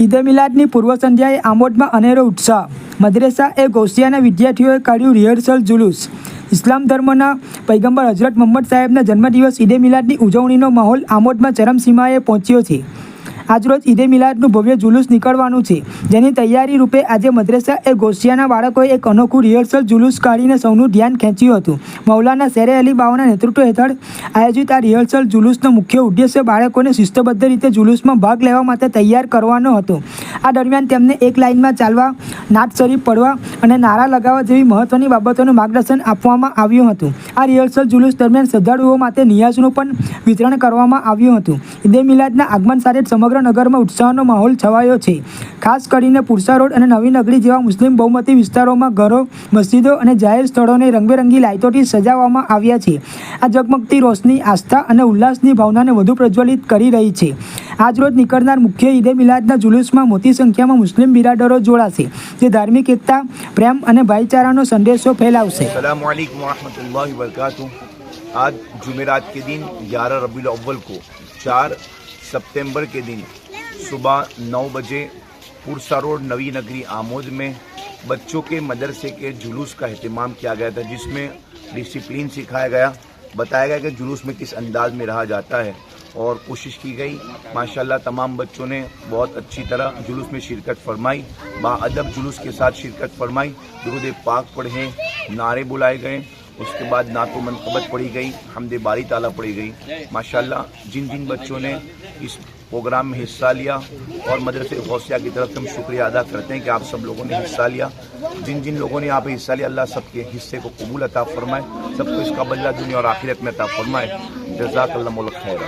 ઈદે મિલાદની પૂર્વ સંધ્યાએ આમોદમાં અનેરો ઉત્સાહ. મદ્રેસા એ ગૌસિયાના વિદ્યાર્થીઓએ કાઢ્યું રિહર્સલ જુલુસ. ઇસ્લામ ધર્મના પૈગંબર હજરત મોહમ્મદ સાહેબના જન્મદિવસ ઈદે મિલાદની ઉજવણીનો માહોલ આમોદમાં ચરમસીમાએ પહોંચ્યો છે. આજરોજ ઈદે મિલાદનું ભવ્ય જુલુસ નીકળવાનું છે. જેની તૈયારી રૂપે આજે મદ્રેસા એ ગોસિયાના બાળકોએ એક અનોખું રિહર્સલ જુલુસ કાઢીને સૌનું ધ્યાન ખેંચ્યું હતું. મૌલાના શેરે અલી બાવાના નેતૃત્વ હેઠળ આયોજિત આ રિહર્સલ જુલુસનો મુખ્ય ઉદ્દેશ્ય બાળકોને શિસ્તબદ્ધ રીતે જુલુસમાં ભાગ લેવા માટે તૈયાર કરવાનો હતો. આ દરમિયાન તેમને એક લાઇનમાં ચાલવા નાટ શરીફ પડવા અને નારા લગાવવા જેવી મહત્વની બાબતોનું માર્ગદર્શન આપવામાં આવ્યું હતું. આ રિહર્સલ જુલુસ દરમિયાન શ્રદ્ધાળુઓ માટે નિયાઝનું પણ વિતરણ કરવામાં આવ્યું હતું. ઈદે મિલાદના આગમન સાથે જ સમગ્ર નગરમાં ઉત્સાહનો માહોલ છવાયો છે ખાસ કરીને પુરસા રોડ અને નવી નગરી જેવા મુસ્લિમ બહુમતી વિસ્તારોમાં ઘરો મસ્જિદો અને જાહેર સ્થળોને રંગબેરંગી લાઇટોથી સજાવવામાં આવ્યા છે આ ઝગમગતી રોશની આસ્થા અને ઉલ્લાસની ભાવનાને વધુ પ્રજ્વલિત કરી રહી છે આજરોજ નીકળનાર મુખ્ય ઈદે મિલાદના જુલુસમાં મોટી સંખ્યામાં મુસ્લિમ બિરાદરો જોડાશે જે ધાર્મિક એકતા પ્રેમ અને ભાઈચારાનો સંદેશો ફેલાવશે अल्लाम वरहमतुल्लाहि वबरकातुहू आज जुमेरात के दिन 11 रबीउल अव्वल को 4 सितंबर के दिन सुबह 9 बजे पुरसा रोड नवी नगरी आमोद में बच्चों के मदरसे के जुलूस का अहतमाम किया गया था, जिसमें डिसिप्लिन सिखाया गया। बताया गया कि जुलूस में किस अंदाज में रहा जाता है और कोशिश की गई। माशाल्लाह, तमाम बच्चों ने बहुत अच्छी तरह जुलूस में शिरकत फरमाई। बाअदब जुलूस के साथ शिरकत फरमाई। दुरुद पाक पढ़े, नारे बुलाए गए। उसके बाद नातो मनकबत पढ़ी गई, हमदे बारी ताला पढ़ी गई। माशाल्लाह, जिन जिन बच्चों ने इस प्रोग्राम में हिस्सा लिया और मदरसे गौसिया की तरफ़ से हम शुक्रिया अदा करते हैं कि आप सब लोगों ने हिस्सा लिया। जिन जिन लोगों ने यहाँ पे हिस्सा लिया, अल्लाह सबके हिस्से को कबूल अता फरमाए, सबको इसका बदला दुनिया और आखिरत में अता फरमाए। जजाक खैर।